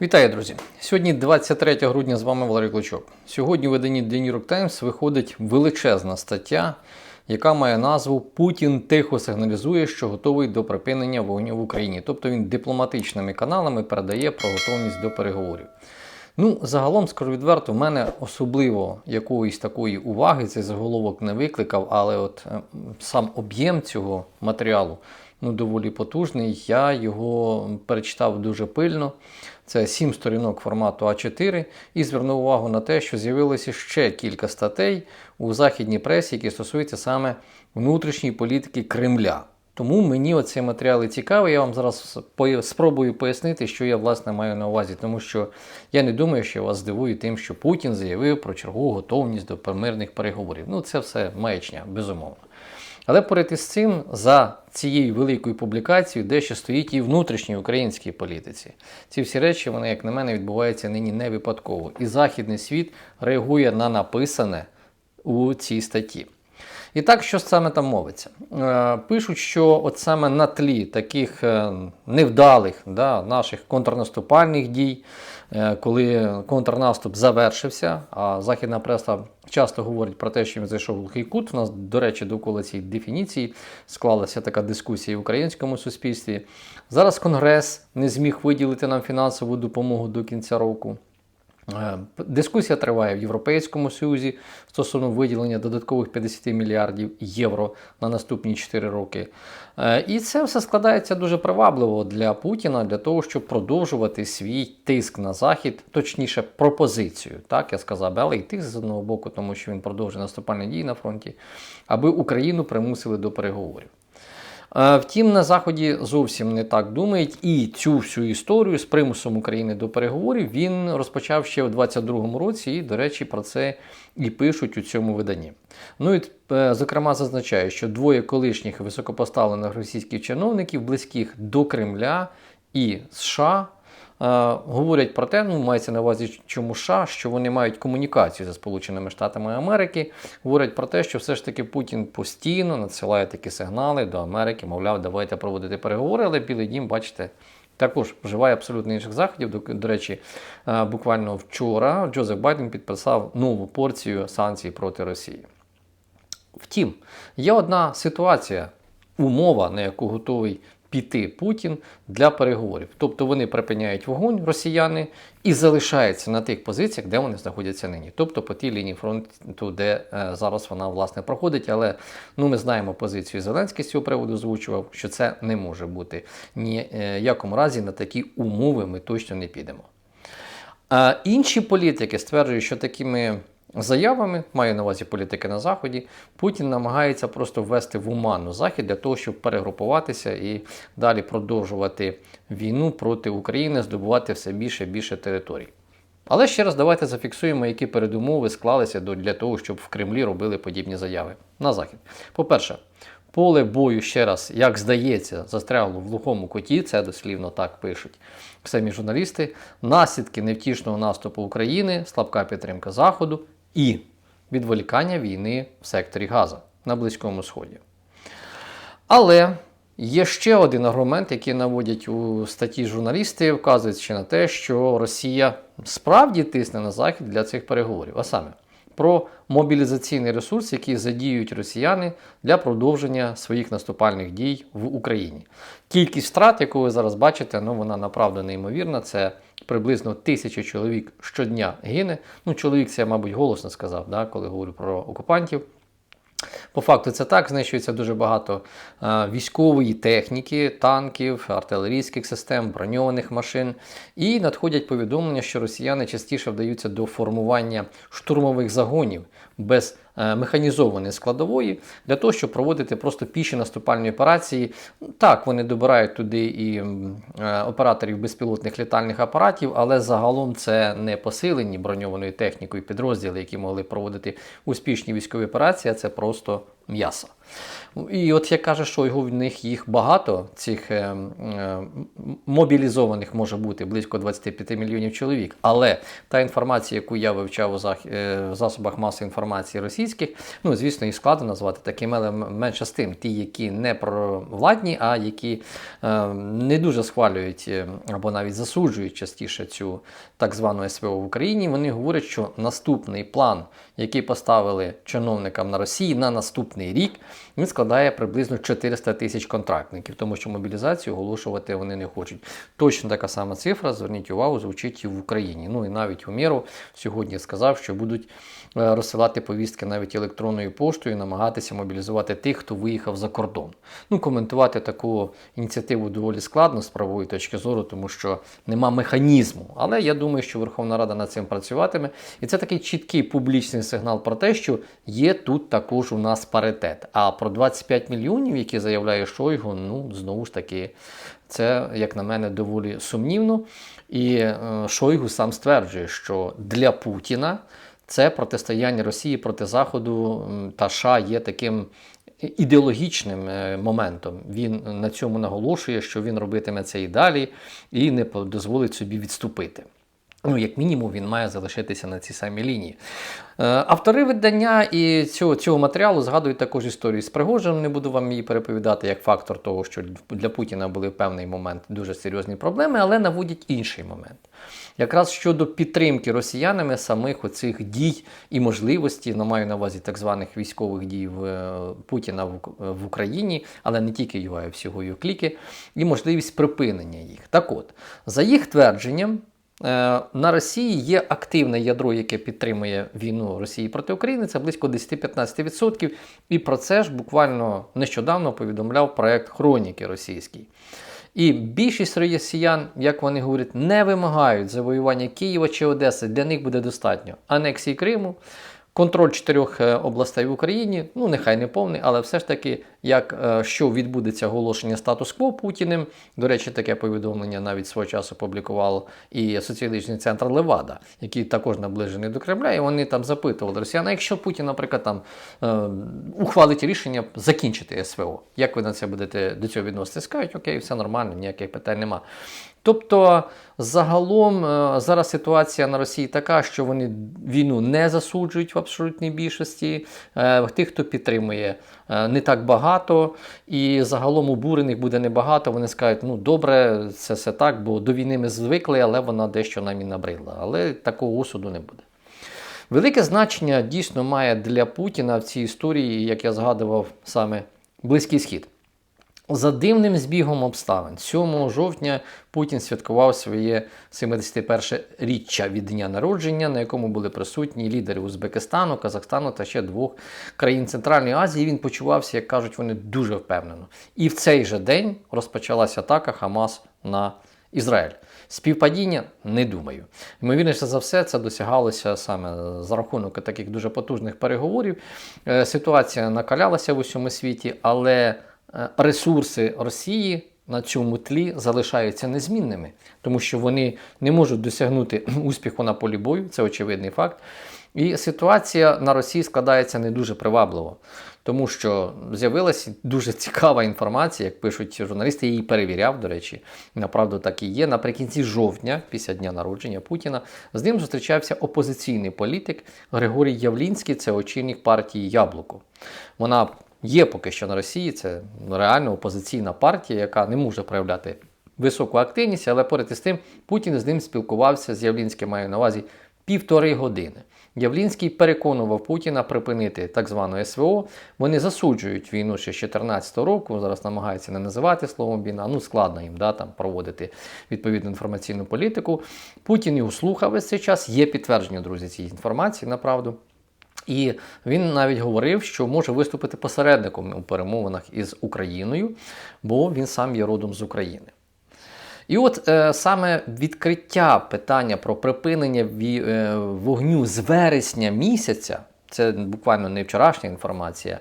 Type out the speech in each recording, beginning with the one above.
Вітаю, друзі! Сьогодні 23 грудня з вами Валерій Клочок. Сьогодні в виданні The New York Times виходить величезна стаття, яка має назву Путін тихо сигналізує, що готовий до припинення вогню в Україні. Тобто він дипломатичними каналами передає про готовність до переговорів. Ну, загалом, скажу відверто, в мене особливо якоїсь такої уваги цей заголовок не викликав, але от е, сам об'єм цього матеріалу ну, доволі потужний. Я його перечитав дуже пильно. Це сім сторінок формату А4 і звернув увагу на те, що з'явилося ще кілька статей у західній пресі, які стосуються саме внутрішньої політики Кремля. Тому мені оцей матеріал і цікавий. Я вам зараз спробую пояснити, що я власне маю на увазі, тому що я не думаю, що вас здивує тим, що Путін заявив про чергову готовність до мирних переговорів. Ну, це все маячня, безумовно. Але поряд із цим, за цією великою публікацією, дещо стоїть і внутрішній українській політиці. Ці всі речі, вони, як на мене, відбуваються нині не випадково. І західний світ реагує на написане у цій статті. І так, що саме там мовиться? Е, Пишуть, що от саме на тлі таких е, невдалих да, наших контрнаступальних дій, коли контрнаступ завершився, а західна преса часто говорить про те, що він зайшов в глухий кут. У нас, до речі, довкола цієї дефініції склалася така дискусія в українському суспільстві. Зараз Конгрес не зміг виділити нам фінансову допомогу до кінця року. Е, Дискусія триває в Європейському Союзі стосовно виділення додаткових 50 мільярдів євро на наступні 4 роки. Е, І це все складається дуже привабливо для Путіна для того, щоб продовжувати свій тиск на Захід, точніше, пропозицію. Так, я сказав, але й тиск з одного боку, тому що він продовжує наступальні дії на фронті, аби Україну примусили до переговорів. Е, Втім, на Заході зовсім не так думають, і цю всю історію з примусом України до переговорів він розпочав ще в 22-му році, і, до речі, про це і пишуть у цьому виданні. Ну і е, зокрема зазначаю, що двоє колишніх високопоставлених російських чиновників, близьких до Кремля і США, говорять про те, ну мається на увазі, чому США, що вони мають комунікацію зі Сполученими Штатами Америки, говорять про те, що все ж таки Путін постійно надсилає такі сигнали до Америки, мовляв, давайте проводити переговори, але Білий Дім, бачите. Також вживає абсолютно інших заходів. До, до речі, е, буквально вчора Джозеф Байден підписав нову порцію санкцій проти Росії. Втім, є одна ситуація, умова, на яку готовий піти Путін для переговорів. Тобто вони припиняють вогонь, росіяни, і залишаються на тих позиціях, де вони знаходяться нині. Тобто по тій лінії фронту, де е, зараз вона власне проходить. Але ну, ми знаємо позицію Зеленський з цього приводу озвучував, що це не може бути ні е, разі на такі умови ми точно не підемо. А інші політики стверджують, що такими заявами, маю на увазі політики на Заході, Путін намагається просто ввести в оману Захід для того, щоб перегрупуватися і далі продовжувати війну проти України, здобувати все більше і більше територій. Але ще раз давайте зафіксуємо, які передумови склалися для того, щоб в Кремлі робили подібні заяви на Захід. По-перше, поле бою ще раз, як здається, застрягло в глухому куті, це дослівно так пишуть самі журналісти. Наслідки невтішного наступу України, слабка підтримка Заходу і відволікання війни в секторі Газа на Близькому Сході. Але є ще один аргумент, який наводять у статті журналісти, вказуючи на те, що Росія справді тисне на Захід для цих переговорів. А саме про мобілізаційний ресурс, який задіють росіяни для продовження своїх наступальних дій в Україні. Кількість втрат, яку ви зараз бачите, ну вона направду неймовірна. Це приблизно тисяча чоловік щодня гине. Ну, чоловік це, я, мабуть, голосно сказав, да, коли говорю про окупантів. По факту це так, знищується дуже багато е, військової техніки, танків, артилерійських систем, броньованих машин. І надходять повідомлення, що росіяни частіше вдаються до формування штурмових загонів без механізованої складової для того, щоб проводити просто піші наступальні операції. Так, вони добирають туди і е, операторів безпілотних літальних апаратів, але загалом це не посилені броньованою технікою підрозділи, які могли проводити успішні військові операції, а це просто м'яса. І от як каже Шойгу, в них їх багато, цих е, е, мобілізованих може бути близько 25 мільйонів чоловік. Але та інформація, яку я вивчав у зах- е, в засобах масової інформації російських, ну звісно, їх складно назвати такими, але менше з тим, ті, які не провладні, а які е, не дуже схвалюють е, або навіть засуджують частіше цю так звану СВО в Україні, вони говорять, що наступний план, який поставили чиновникам на Росії на наступний рік, він складає приблизно 400 тисяч контрактників, тому що мобілізацію оголошувати вони не хочуть. Точно така сама цифра, зверніть увагу, звучить і в Україні. Ну і навіть Умєров сьогодні сказав, що будуть е, розсилати повістки навіть електронною поштою, намагатися мобілізувати тих, хто виїхав за кордон. Ну, коментувати таку ініціативу доволі складно з правової точки зору, тому що нема механізму. Але я думаю, що Верховна Рада над цим працюватиме. І це такий чіткий публічний сигнал про те, що є тут також у нас паритет. А про 25 мільйонів, які заявляє Шойгу, ну знову ж таки, це, як на мене, доволі сумнівно. І е, Шойгу сам стверджує, що для Путіна це протистояння Росії проти Заходу та США є таким ідеологічним е, моментом. Він на цьому наголошує, що він робитиме це і далі, і не дозволить собі відступити. Ну, як мінімум, він має залишитися на цій самій лінії. Е, Автори видання і цього, цього матеріалу згадують також історію з Пригожином. Не буду вам її переповідати як фактор того, що для Путіна були в певний момент дуже серйозні проблеми, але наводять інший момент. Якраз щодо підтримки росіянами самих оцих дій і можливості, ну, маю на увазі так званих військових дій е, Путіна в, Україні, але не тільки його, а й всього його кліки, і можливість припинення їх. Так от, за їх твердженням, На Росії є активне ядро, яке підтримує війну Росії проти України. Це близько 10-15%. І про це ж буквально нещодавно повідомляв проект Хроніки російський. І більшість росіян, як вони говорять, не вимагають завоювання Києва чи Одеси. Для них буде достатньо анексії Криму, контроль чотирьох е, областей в Україні. Ну нехай не повний, але все ж таки, як е, що відбудеться оголошення статус-кво Путіним. До речі, таке повідомлення навіть свого часу публікував і соціологічний центр Левада, який також наближений до Кремля. І вони там запитували росіян, якщо Путін, наприклад, там е, ухвалить рішення закінчити СВО, як ви на це будете до цього відноситися? Скажуть, окей, все нормально, ніяких питань нема. Тобто, загалом е, зараз ситуація на Росії така, що вони війну не засуджують в абсолютній більшості. Е, Тих, хто підтримує, е, не так багато, і загалом обурених буде небагато. Вони скажуть, ну добре, це все так, бо до війни ми звикли, але вона дещо нам і набридла. Але такого осуду не буде. Велике значення дійсно має для Путіна в цій історії, як я згадував, саме Близький Схід. За дивним збігом обставин, 7 жовтня Путін святкував своє 71-річчя від дня народження, на якому були присутні лідери Узбекистану, Казахстану та ще двох країн Центральної Азії. Він почувався, як кажуть, вони дуже впевнено. І в цей же день розпочалася атака Хамас на Ізраїль. Співпадіння не думаю. Ймовірніше за все, це досягалося саме за рахунок таких дуже потужних переговорів. Е, Ситуація накалялася в усьому світі, але ресурси Росії на цьому тлі залишаються незмінними, тому що вони не можуть досягнути успіху на полі бою, це очевидний факт. І ситуація на Росії складається не дуже привабливо, тому що з'явилася дуже цікава інформація, як пишуть журналісти, я її перевіряв, до речі, направду так і є. Наприкінці жовтня, після дня народження Путіна, з ним зустрічався опозиційний політик Григорій Явлінський, це очільник партії Яблуко. Вона є поки що на Росії, це реально опозиційна партія, яка не може проявляти високу активність, але поряд із тим Путін з ним спілкувався з Явлінським, маю на увазі півтори години. Явлінський переконував Путіна припинити так звану СВО. Вони засуджують війну ще з 2014 року. Зараз намагаються не називати словом війна. Ну складно їм да, там проводити відповідну інформаційну політику. Путін його слухав весь цей час. Є підтвердження, друзі, цієї інформації, направду. І він навіть говорив, що може виступити посередником у перемовинах із Україною, бо він сам є родом з України. І от е, саме відкриття питання про припинення е, вогню з вересня місяця, це буквально не вчорашня інформація,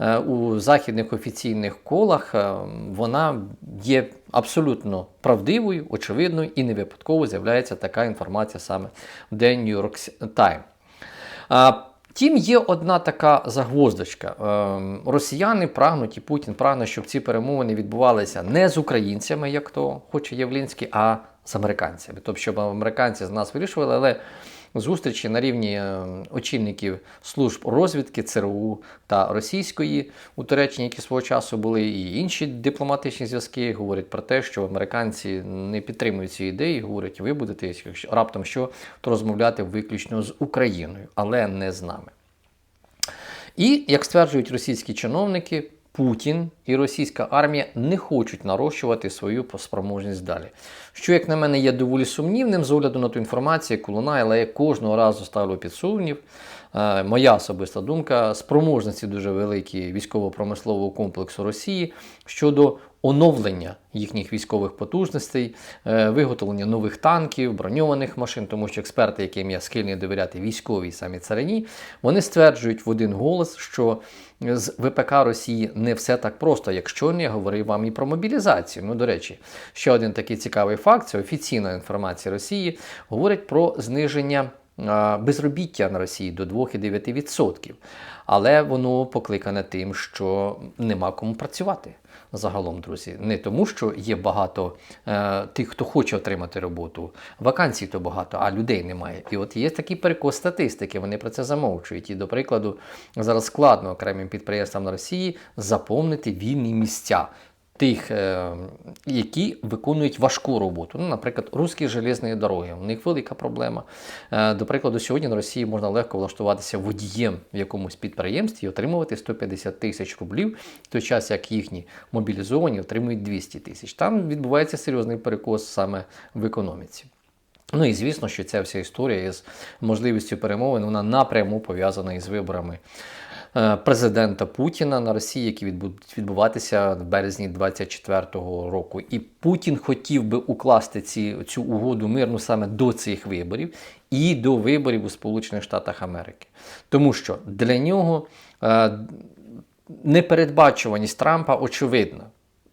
е, у західних офіційних колах е, вона є абсолютно правдивою, очевидною і не випадково з'являється така інформація саме в The New York Times. Втім, є одна така загвоздочка. Ем, Росіяни прагнуть і Путін прагне, щоб ці перемовини відбувалися не з українцями, як то хоче Явлінський, а з американцями. Тобто, щоб американці з нас вирішували, але зустрічі на рівні е, очільників служб розвідки ЦРУ та російської у Туреччині, які свого часу були, і інші дипломатичні зв'язки говорять про те, що американці не підтримують ці ідеї. Говорять, ви будете якщо раптом що то розмовляти виключно з Україною, але не з нами. І як стверджують російські чиновники, Путін і російська армія не хочуть нарощувати свою спроможність далі. Що, як на мене, є доволі сумнівним з огляду на ту інформацію, яку лунає, я кожного разу ставлю під сумнів. Е, Моя особиста думка спроможності дуже великі військово-промислового комплексу Росії щодо оновлення їхніх військових потужностей, е, виготовлення нових танків, броньованих машин, тому що експерти, яким я схильний довіряти військовій самі царині, вони стверджують в один голос, що з ВПК Росії не все так просто, якщо не говорив вам і про мобілізацію. Ну, до речі, ще один такий цікавий факт: це офіційна інформація Росії говорить про зниження. Безробіття на Росії до 2,9%. Але воно покликане тим, що нема кому працювати загалом, друзі. Не тому, що є багато е, тих, хто хоче отримати роботу, вакансій то багато, а людей немає. І от є такий перекос статистики, вони про це замовчують. І, до прикладу, зараз складно окремим підприємствам на Росії заповнити вільні місця. Тих, е, які виконують важку роботу. Ну, наприклад, русські железні дороги. У них велика проблема. Е, До прикладу, сьогодні на Росії можна легко влаштуватися водієм в якомусь підприємстві і отримувати 150 тисяч рублів, в той час як їхні мобілізовані отримують 200 тисяч. Там відбувається серйозний перекос саме в економіці. Ну і звісно, що ця вся історія з можливістю перемовин вона напряму пов'язана із виборами президента Путіна на Росії, які відбудуть відбуватися в березні 24-го року. І Путін хотів би укласти ці, цю угоду мирну саме до цих виборів і до виборів у Сполучених Штатах Америки. Тому що для нього е, непередбачуваність Трампа очевидна.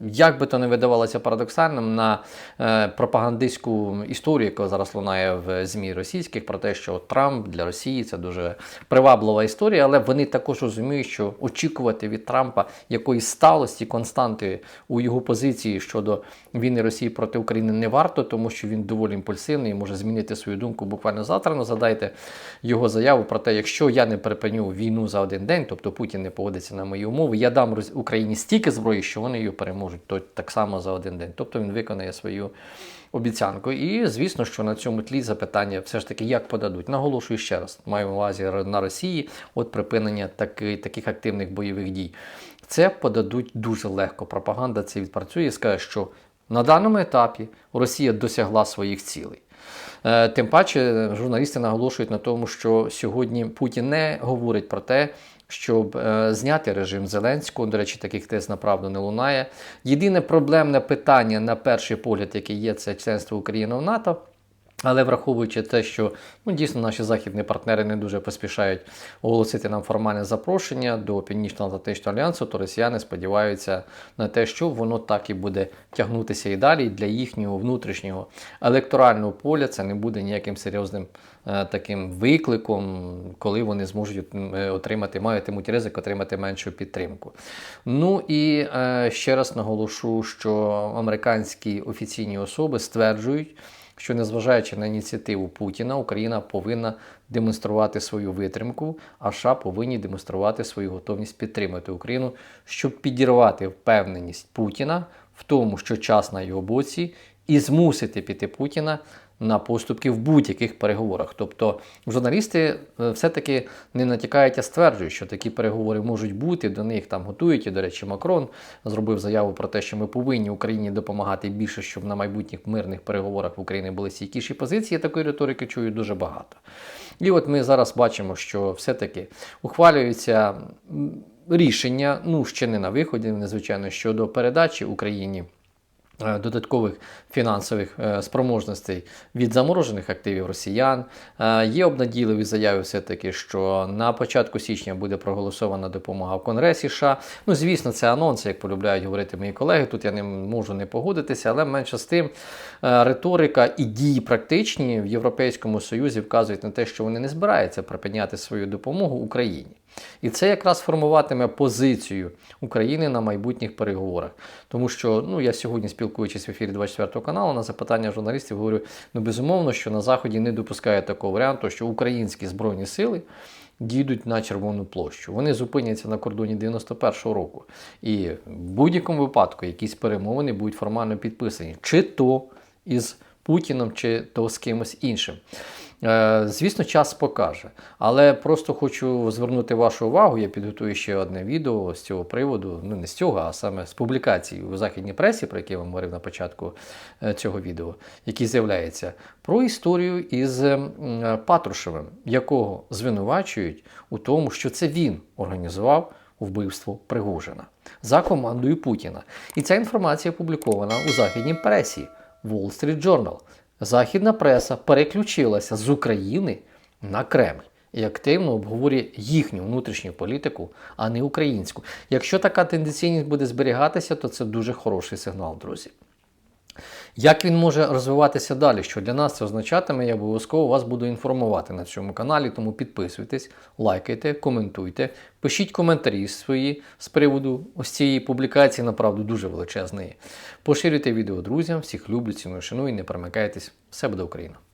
Як би то не видавалося парадоксальним на е, пропагандистську історію, яка зараз лунає в ЗМІ російських, про те, що Трамп для Росії це дуже приваблива історія, але вони також розуміють, що очікувати від Трампа якоїсь сталості, константи у його позиції щодо війни Росії проти України не варто, тому що він доволі імпульсивний і може змінити свою думку буквально завтра. Ну, згадайте його заяву про те, якщо я не припиню війну за один день, тобто Путін не погодиться на мої умови, я дам Україні стільки зброї, що вони її переможуть то так само за один день. Тобто він виконає свою обіцянку. І звісно, що на цьому тлі запитання все ж таки, як подадуть. Наголошую ще раз, маю увазі на Росії от припинення таки, таких активних бойових дій. Це подадуть дуже легко. Пропаганда це відпрацює і скаже, що на даному етапі Росія досягла своїх цілей. Е, Тим паче, журналісти наголошують на тому, що сьогодні Путін не говорить про те, щоб е, зняти режим Зеленського. До речі, таких тез направду не лунає. Єдине проблемне питання на перший погляд, яке є, це членство України в НАТО. Але враховуючи те, що ну, дійсно наші західні партнери не дуже поспішають оголосити нам формальне запрошення до Північно-Атлантичного альянсу, то росіяни сподіваються на те, що воно так і буде тягнутися і далі. Для їхнього внутрішнього електорального поля це не буде ніяким серйозним таким викликом, коли вони зможуть е, отримати, матимуть ризик отримати меншу підтримку. Ну і е, ще раз наголошу, що американські офіційні особи стверджують що незважаючи на ініціативу Путіна, Україна повинна демонструвати свою витримку, а США повинні демонструвати свою готовність підтримати Україну, щоб підірвати впевненість Путіна в тому, що час на його боці, і змусити піти Путіна на поступки в будь-яких переговорах. Тобто журналісти е, все-таки не натякають, а стверджують, що такі переговори можуть бути, до них там готують. І, до речі, Макрон зробив заяву про те, що ми повинні Україні допомагати більше, щоб на майбутніх мирних переговорах в Україні були стійкіші позиції. Такої риторики чую дуже багато. І от ми зараз бачимо, що все-таки ухвалюється рішення, ну ще не на виході, звичайно, щодо передачі Україні додаткових фінансових е, спроможностей від заморожених активів росіян. Е, Є обнадійливі заяви все-таки, що на початку січня буде проголосована допомога в Конгресі США. Ну, звісно, це анонси, як полюбляють говорити мої колеги. Тут я не можу не погодитися, але менше з тим е, риторика і дії практичні в Європейському Союзі вказують на те, що вони не збираються припиняти свою допомогу Україні. І це якраз формуватиме позицію України на майбутніх переговорах. Тому що ну, я сьогодні, спілкуючись в ефірі 24 каналу, на запитання журналістів говорю: ну безумовно, що на Заході не допускає такого варіанту, що українські збройні сили дійдуть на Червону площу. Вони зупиняться на кордоні 91-го року. І в будь-якому випадку якісь перемовини будуть формально підписані, чи то із Путіном, чи то з кимось іншим. Е, Звісно, час покаже. Але просто хочу звернути вашу увагу. Я підготую ще одне відео з цього приводу. Ну не з цього, а саме з публікації у західній пресі, про які я вам говорив на початку е, цього відео, який з'являється, про історію із е, Патрушевим, якого звинувачують у тому, що це він організував вбивство Пригожина за командою Путіна. І ця інформація опублікована у західній пресі Wall Street Journal. Західна преса переключилася з України на Кремль і активно обговорює їхню внутрішню політику, а не українську. Якщо така тенденційність буде зберігатися, то це дуже хороший сигнал, друзі. Як він може розвиватися далі? Що для нас це означатиме, я обов'язково вас буду інформувати на цьому каналі, тому підписуйтесь, лайкайте, коментуйте, пишіть коментарі свої з приводу ось цієї публікації, направду дуже величезної. Поширюйте відео друзям, всіх люблю, ціную, шаную, не перемикайтесь. Все буде Україна!